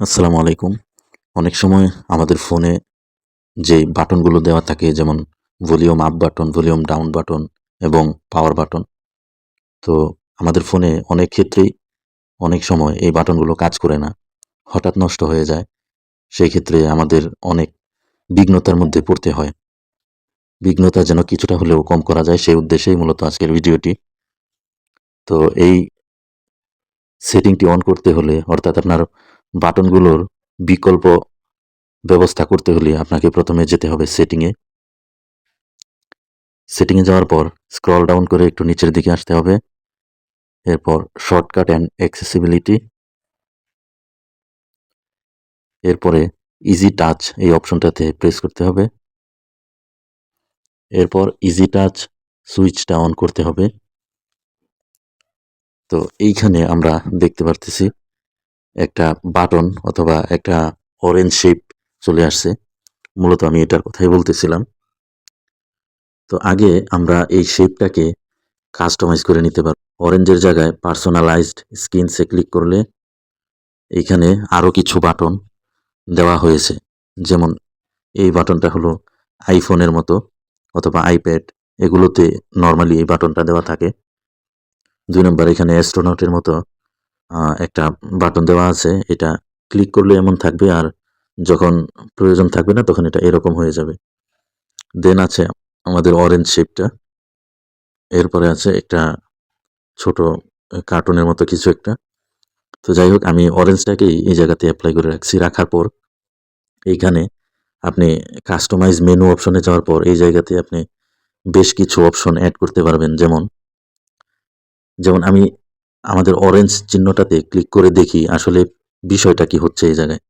আসসালামু আলাইকুম। অনেক সময় আমাদের ফোনে যে বাটনগুলো দেওয়া থাকে, যেমন volume up button, volume down button এবং পাওয়ার বাটন, তো আমাদের ফোনে অনেক ক্ষেত্রেই অনেক সময় এই বাটনগুলো কাজ করে না, হঠাৎ নষ্ট হয়ে যায়। সেই ক্ষেত্রে আমাদের অনেক বিঘ্নতার মধ্যে পড়তে হয়। বিঘ্নতা যেন কিছুটা হলেও কম করা যায়, সেই উদ্দেশ্যেই মূলত আজকের ভিডিওটি। তো এই সেটিংটি অন করতে হলে, অর্থাৎ আপনার বাটনগুলোর বিকল্প ব্যবস্থা করতে হলে আপনাকে প্রথমে যেতে হবে সেটিংয়ে। সেটিংয়ে যাওয়ার পর স্ক্রল ডাউন করে একটু নিচের দিকে আসতে হবে। এরপর শর্টকাট অ্যান্ড অ্যাক্সেসিবিলিটি। এরপরে ইজি টাচ এই অপশনটাতে প্রেস করতে হবে। এরপর ইজি টাচ সুইচটা অন করতে হবে। তো এইখানে আমরা দেখতে পারতেছি একটা বাটন অথবা একটা অরেঞ্জ শেপ চলে আসছে। মূলত আমি এটার কথাই বলতেছিলাম। তো আগে আমরা এই শেপটাকে কাস্টমাইজ করে নিতে পারব। অরেঞ্জের জায়গায় পার্সোনালাইজড স্ক্রিনসে ক্লিক করলে এখানে আরও কিছু বাটন দেওয়া হয়েছে। যেমন এই বাটনটা হলো আইফোনের মতো অথবা আইপ্যাড এগুলোতে নর্মালি এই বাটনটা দেওয়া থাকে। দুই নম্বর এখানে অ্যাস্ট্রোনটের মতো একটা বাটন দেওয়া আছে। এটা ক্লিক করলে এমন থাকবে আর যখন প্রয়োজন থাকবে না, তখন এটা এরকম হয়ে যাবে। দেন আছে আমাদের অরেঞ্জ শেপটা এরপরে আছে একটা ছোট কার্টুনের মতো কিছু একটা। তো যাই হোক, আমি অরেঞ্জটাকেই এই জায়গাতে অ্যাপ্লাই করে রাখছি। রাখার পর এইখানে আপনি কাস্টমাইজ মেনু অপশনে যাওয়ার পর এই জায়গাতে আপনি বেশ কিছু অপশন অ্যাড করতে পারবেন। যেমন যেমন আমি আমাদের অরেঞ্জ চিহ্নটাতে ক্লিক করে দেখি আসলে বিষয়টা কি হচ্ছে এই জায়গায়।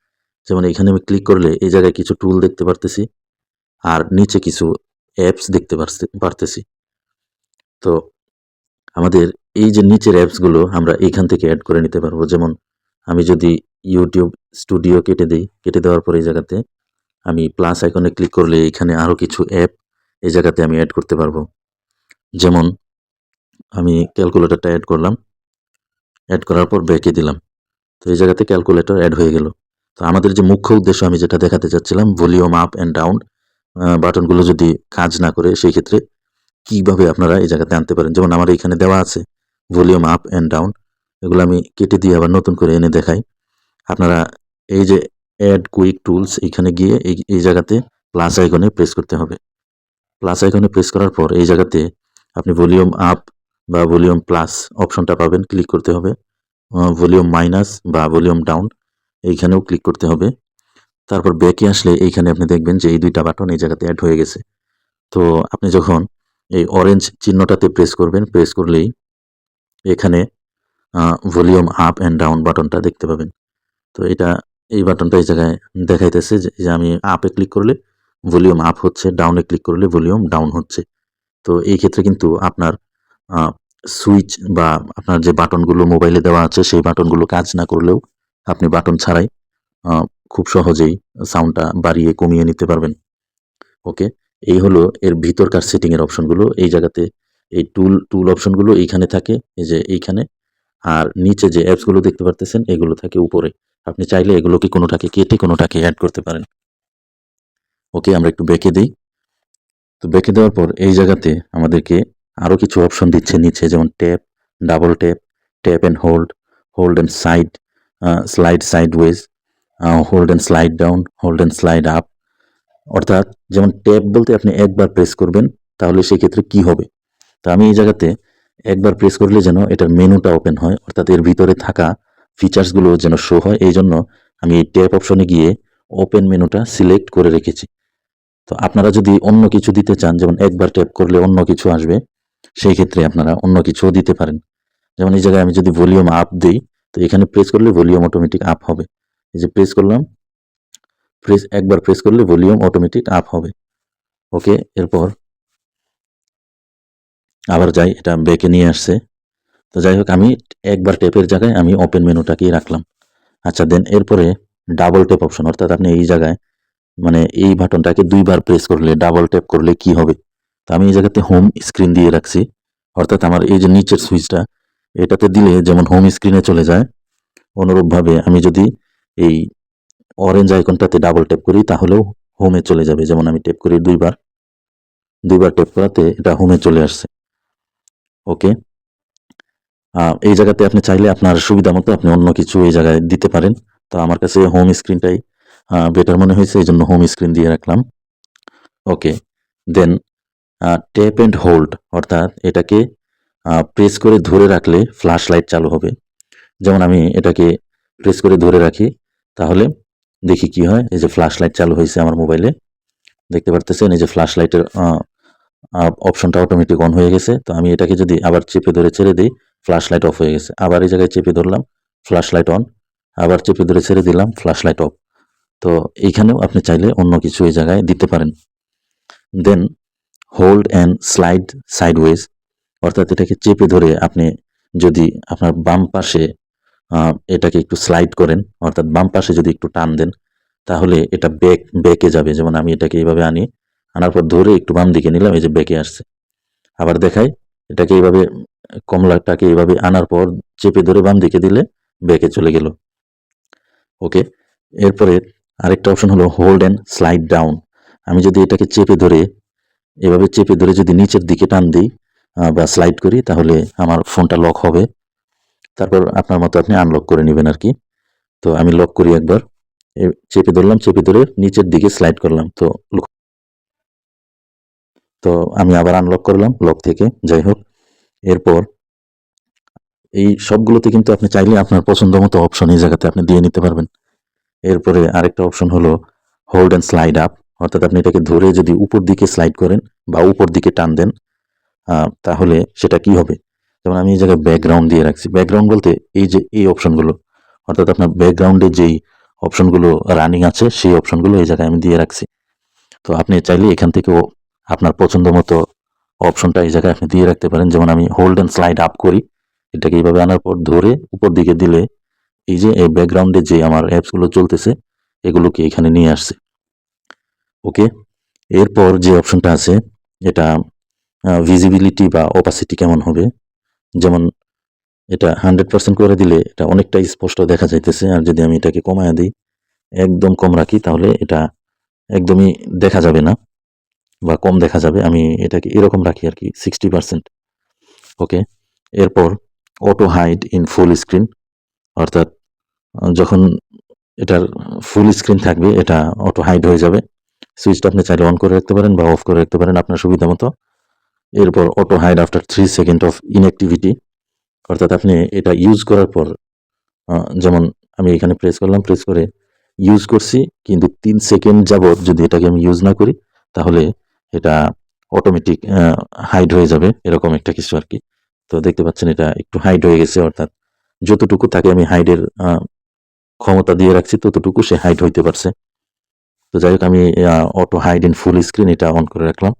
যেমন এখানে আমি ক্লিক করলে এই জায়গায় কিছু টুল দেখতে পারতেছি আর নিচে কিছু অ্যাপস দেখতে পারতে- পারতেছি। তো আমাদের এই যে নিচের অ্যাপসগুলো আমরা এখান থেকে অ্যাড করে নিতে পারব। যেমন আমি যদি ইউটিউব স্টুডিও কেটে দিই, কেটে দেওয়ার পর এই জায়গাতে আমি প্লাস আইকনে ক্লিক করলে এখানে আরও কিছু অ্যাপ এই জায়গাতে আমি অ্যাড করতে পারব। যেমন আমি ক্যালকুলেটরটা অ্যাড করলাম। অ্যাড করার পর ব্যাকে দিলাম। তো এই জায়গাতে ক্যালকুলেটর অ্যাড হয়ে গেল। তো আমাদের যে মুখ্য উদ্দেশ্য আমি যেটা দেখাতে চাচ্ছিলাম ভলিউম আপ অ্যান্ড ডাউন বাটনগুলো যদি কাজ না করে, সেই ক্ষেত্রে কীভাবে আপনারা এই জায়গাতে আনতে পারেন? যেমন আমার এখানে দেওয়া আছে ভলিউম আপ অ্যান্ড ডাউন এগুলো আমি কেটে দিয়ে আবার নতুন করে এনে দেখাই। আপনারা এই যে অ্যাড কুইক টুলস এখানে গিয়ে এই এই জায়গাতে প্লাস আইকনে প্রেস করতে হবে। প্লাস আইকনে প্রেস করার পর এই জায়গাতে আপনি ভলিউম আপ বা ভলিউম প্লাস অপশনটা পাবেন ক্লিক করতে হবে। ভলিউম মাইনাস বা ভলিউম ডাউন এইখানেও ক্লিক করতে হবে। তারপর ব্যাকে আসলে এইখানে আপনি দেখবেন যে এই দুইটা বাটন এই জায়গাতে অ্যাড হয়ে গেছে। তো আপনি যখন এই অরেঞ্জ চিহ্নটাতে প্রেস করবেন প্রেস করলেই এখানে ভলিউম আপ অ্যান্ড ডাউন বাটনটা দেখতে পাবেন। তো এটা এই বাটনটা এই জায়গায় দেখাইতেছে যে আমি আপে ক্লিক করলে ভলিউম আপ হচ্ছে ডাউনে ক্লিক করলে ভলিউম ডাউন হচ্ছে। তো এই ক্ষেত্রে কিন্তু আপনার সুইচ বা আপনার যে বাটনগুলো মোবাইলে দেওয়া আছে, সেই বাটনগুলো কাজ না করলেও আপনি বাটন ছাড়াই খুব সহজেই সাউন্ডটা বাড়িয়ে কমিয়ে নিতে পারবেন। ওকে? এই হলো এর ভিতরকার সেটিংয়ের অপশনগুলো এই জায়গাতে এই টুল টুল অপশনগুলো এইখানে থাকে, এই যে এইখানে। আর নিচে যে অ্যাপসগুলো দেখতে পারতেছেন, এগুলো থাকে উপরে। আপনি চাইলে এগুলোকে কোনোটাকে কেটে কোনোটাকে অ্যাড করতে পারেন। ওকে, আমরা একটু বেঁকে দিই। তো বেঁকে দেওয়ার পর এই জায়গাতে আমাদেরকে আরও কিছু অপশন দিচ্ছে নিচে যেমন tap double tap tap and hold hold and side slide sideways hold and slide down hold and slide up অর্থাৎ যেমন ট্যাপ বলতে আপনি একবার প্রেস করবেন, তাহলে সেই ক্ষেত্রে কি হবে? তো আমি এই জায়গাতে একবার প্রেস করলে যেন এটার মেনুটা ওপেন হয়, অর্থাৎ এর ভিতরে থাকা ফিচার্সগুলো যেন শো হয়, এই জন্য আমি এই ট্যাপ অপশনে গিয়ে ওপেন মেনুটা সিলেক্ট করে রেখেছি। তো আপনারা যদি অন্য কিছু দিতে চান, যেমন একবার ট্যাপ করলে অন্য কিছু আসবে সেই ক্ষেত্রে আপনারা অন্য কিছুও দিতে পারেন। যেমন এই জায়গায় আমি যদি ভলিউম আপ দিই, তো এখানে প্রেস করলে ভলিউম অটোমেটিক আপ হবে। এই যে প্রেস করলাম প্রেস একবার প্রেস করলে ভলিউম অটোমেটিক আপ হবে। ওকে এরপর আবার যাই, এটা ব্যাকে নিয়ে আসছে। তো যাই হোক, আমি একবার ট্যাপের জায়গায় আমি ওপেন মেনুটাকেই রাখলাম। আচ্ছা দেন এরপরে ডাবল ট্যাপ অপশন অর্থাৎ আপনি এই জায়গায় মানে এই বাটনটাকে দুইবার প্রেস করলে ডাবল ট্যাপ করলে কি হবে? তো আমি এই জায়গাতে হোম স্ক্রিন দিয়ে রাখছি। অর্থাৎ আমার এই যে নিচের সুইচটা এটাতে দিলে যেমন হোম স্ক্রিনে চলে যায়, অনুরূপভাবে আমি যদি এই অরেঞ্জ আইকনটাতে ডাবল ট্যাপ করি, তাহলেও হোমে চলে যাবে। যেমন আমি ট্যাপ করি দুইবার দুইবার ট্যাপ করাতে এটা হোমে চলে আসছে। ওকে এই জায়গাতে আপনি চাইলে আপনার সুবিধা মতো আপনি অন্য কিছু এই জায়গায় দিতে পারেন। তো আমার কাছে হোম স্ক্রিনটাই বেটার মনে হয়েছে, এই জন্য হোম স্ক্রিন দিয়ে রাখলাম। Okay then tap and hold অর্থাৎ এটাকে প্রেস করে ধরে রাখলে ফ্ল্যাশ লাইট চালু হবে। যেমন আমি এটাকে প্রেস করে ধরে রাখি, তাহলে দেখি কি হয়, এই যে ফ্ল্যাশ লাইট চালু হয়েছে আমার মোবাইলে দেখতে পারতেছেন, এই যে ফ্ল্যাশ লাইটের অপশনটা অটোমেটিক অন হয়ে গেছে। তো আমি এটাকে যদি আবার চেপে ধরে ছেড়ে দিই ফ্ল্যাশ লাইট অফ হয়ে গেছে। আবার এই জায়গায় চেপে ধরলাম ফ্ল্যাশ লাইট অন আবার চেপে ধরে ছেড়ে দিলাম ফ্ল্যাশ লাইট অফ তো এইখানেও আপনি চাইলে অন্য কিছু এই জায়গায় দিতে পারেন। Then hold and slide sideways অর্থাৎ এটাকে চেপে ধরে আপনি যদি আপনার বাম পাশে এটাকে একটু স্লাইড করেন, অর্থাৎ বাম পাশে যদি একটু টান দেন, তাহলে এটা ব্যাক ব্যাকে যাবে। যেমন আমি এটাকে এইভাবে আনি, আনার পর ধরে একটু বাম দিকে নিলাম, এই যে ব্যাকে আসছে। আবার দেখাই, এটাকে এইভাবে, কমলাটাকে এইভাবে আনার পর চেপে ধরে বাম দিকে দিলে ব্যাকে চলে গেল। ওকে এরপরে আরেকটা অপশন হলো হোল্ড অ্যান্ড স্লাইড ডাউন আমি যদি এটাকে চেপে ধরে এভাবে চেপে ধরে যদি নিচের দিকে টান দিই বা স্লাইড করি, তাহলে আমার ফোনটা লক হবে। তারপর আপনার মতো আপনি আনলক করে নেবেন আর কি। তো আমি লক করি একবার। চেপে ধরলাম, চেপে ধরে নিচের দিকে স্লাইড করলাম। তো তো আমি আবার আনলক করলাম লক থেকে। যাই হোক, এরপর এই সবগুলোতে কিন্তু আপনি চাইলে আপনার পছন্দ মতো অপশন এই জায়গাতে আপনি দিয়ে নিতে পারবেন। এরপরে আরেকটা অপশন হলো হোল্ড অ্যান্ড স্লাইড আপ অর্থাৎ আপনি এটাকে ধরে যদি উপর দিকে স্লাইড করেন বা উপর দিকে টান দেন তাহলে সেটা কি হবে? যেমন আমি এই জায়গায় ব্যাকগ্রাউন্ড দিয়ে রাখছি। ব্যাকগ্রাউন্ড বলতে এই যে এই অপশনগুলো অর্থাৎ আপনার ব্যাকগ্রাউন্ডে যেই অপশনগুলো রানিং আছে, সেই অপশনগুলো এই জায়গায় আমি দিয়ে রাখছি। তো আপনি চাইলে এখান থেকেও আপনার পছন্দ মতো অপশনটা এই জায়গায় আপনি দিয়ে রাখতে পারেন। যেমন আমি হোল্ড অ্যান্ড স্লাইড আপ করি। এটাকে এইভাবে আনার পর ধরে উপর দিকে দিলে এই যে এই ব্যাকগ্রাউন্ডে যে আমার অ্যাপসগুলো চলতেছে, এগুলোকে এখানে নিয়ে আসছে। ওকে? এরপর যে অপশনটা আছে, এটা ভিজিবিলিটি বা অপাসিটি কেমন হবে? যেমন, এটা হান্ড্রেড পার্সেন্ট করে দিলে এটা অনেকটাই স্পষ্ট দেখা যাইতেছে। আর যদি আমি এটাকে কমায় দিই, একদম কম রাখি, তাহলে এটা একদমই দেখা যাবে না বা কম দেখা যাবে। আমি এটাকে এরকম রাখি আর কি সিক্সটি পার্সেন্ট ওকে? এরপর auto hide in full screen অর্থাৎ যখন এটার ফুল স্ক্রিন থাকবে, এটা অটো হাইড হয়ে যাবে। সুইচটা আপনি চাইলে অন করে রাখতে পারেন বা অফ করে রাখতে পারেন আপনার সুবিধা মতো। এরপর auto hide after three second of inactivity. অর্থাৎ আপনি এটা ইউজ করার পর যেমন আমি এখানে প্রেস করলাম, প্রেস করে ইউজ করছি, কিন্তু তিন সেকেন্ড যাবৎ যদি এটাকে আমি ইউজ না করি, তাহলে এটা অটোমেটিক হাইড হয়ে যাবে, এরকম একটা কিছু আর কি। তো দেখতে পাচ্ছেন এটা একটু হাইড হয়ে গেছে, অর্থাৎ যতটুকু তাকে আমি হাইডের ক্ষমতা দিয়ে রাখছি, ততটুকু সে হাইড হইতে পারছে। তো যাই হোক, আমি auto hide in full screen এটা অন করে রাখলাম।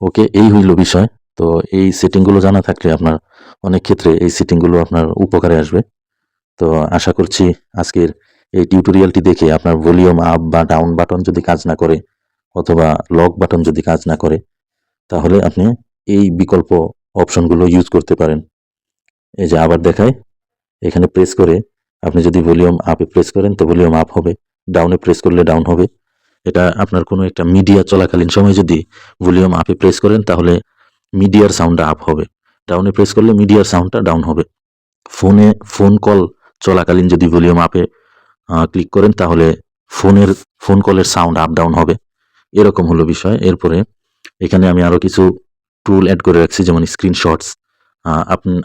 ওকে এই হইল বিষয়। তো এই সেটিংগুলো জানা থাকলে আপনার অনেক ক্ষেত্রে এই সেটিংগুলো আপনার উপকারে আসবে। তো আশা করছি আজকের এই টিউটোরিয়ালটি দেখে আপনার ভলিউম আপ বা ডাউন বাটন যদি কাজ না করে, অথবা লক বাটন যদি কাজ না করে, তাহলে আপনি এই বিকল্প অপশনগুলো ইউজ করতে পারেন। এই যে আবার দেখায় এখানে প্রেস করে আপনি যদি ভলিউম আপে প্রেস করেন, তো ভলিউম আপ হবে। ডাউনে প্রেস করলে ডাউন হবে। এটা আপনার কোনো একটা মিডিয়া চলাকালীন সময় যদি ভলিউম আপে প্রেস করেন, তাহলে মিডিয়ার সাউন্ডটা আপ হবে। ডাউনে প্রেস করলে মিডিয়ার সাউন্ডটা ডাউন হবে। ফোনে ফোন কল চলাকালীন যদি ভলিউম আপে ক্লিক করেন, তাহলে ফোনের ফোন কলের সাউন্ড আপ ডাউন হবে। এরকম হলো বিষয়। এরপরে এখানে আমি আরও কিছু টুল অ্যাড করে রাখছি, যেমন স্ক্রিনশটস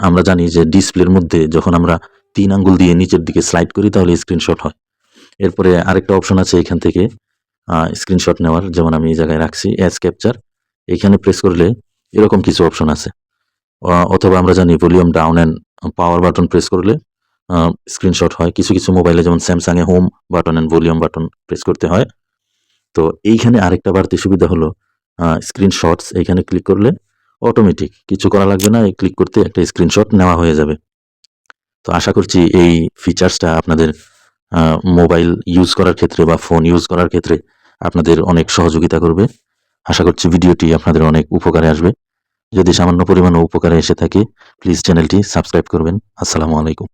আমরা জানি যে ডিসপ্লের মধ্যে যখন আমরা তিন আঙ্গুল দিয়ে নিচের দিকে স্লাইড করি, তাহলে স্ক্রিনশট হয়। এরপরে আরেকটা অপশন আছে এখান থেকে স্ক্রিনশট নেওয়ার, যেমন আমি এই জায়গায় রাখছি অ্যাজ ক্যাপচার এখানে প্রেস করলে এরকম কিছু অপশন আছে। অথবা আমরা জানি volume down and power button press করলে স্ক্রিনশট হয়। কিছু কিছু মোবাইলে যেমন স্যামসাংয়ে home button and volume button press করতে হয়। তো এইখানে আরেকটা বাড়তি সুবিধা হলো স্ক্রিনশটস এইখানে ক্লিক করলে অটোমেটিক কিছু করা লাগবে না এই ক্লিক করতে একটা স্ক্রিনশট নেওয়া হয়ে যাবে। তো আশা করছি এই ফিচার্সটা আপনাদের মোবাইল ইউজ করার ক্ষেত্রে বা ফোন ইউজ করার ক্ষেত্রে আপনাদের অনেক সহযোগিতা করবে। আশা করছি ভিডিওটি আপনাদের অনেক উপকারে আসবে। যদি সামান্য পরিমাণে উপকারে এসে থাকে প্লিজ চ্যানেলটি সাবস্ক্রাইব করবেন। আসসালামু আলাইকুম।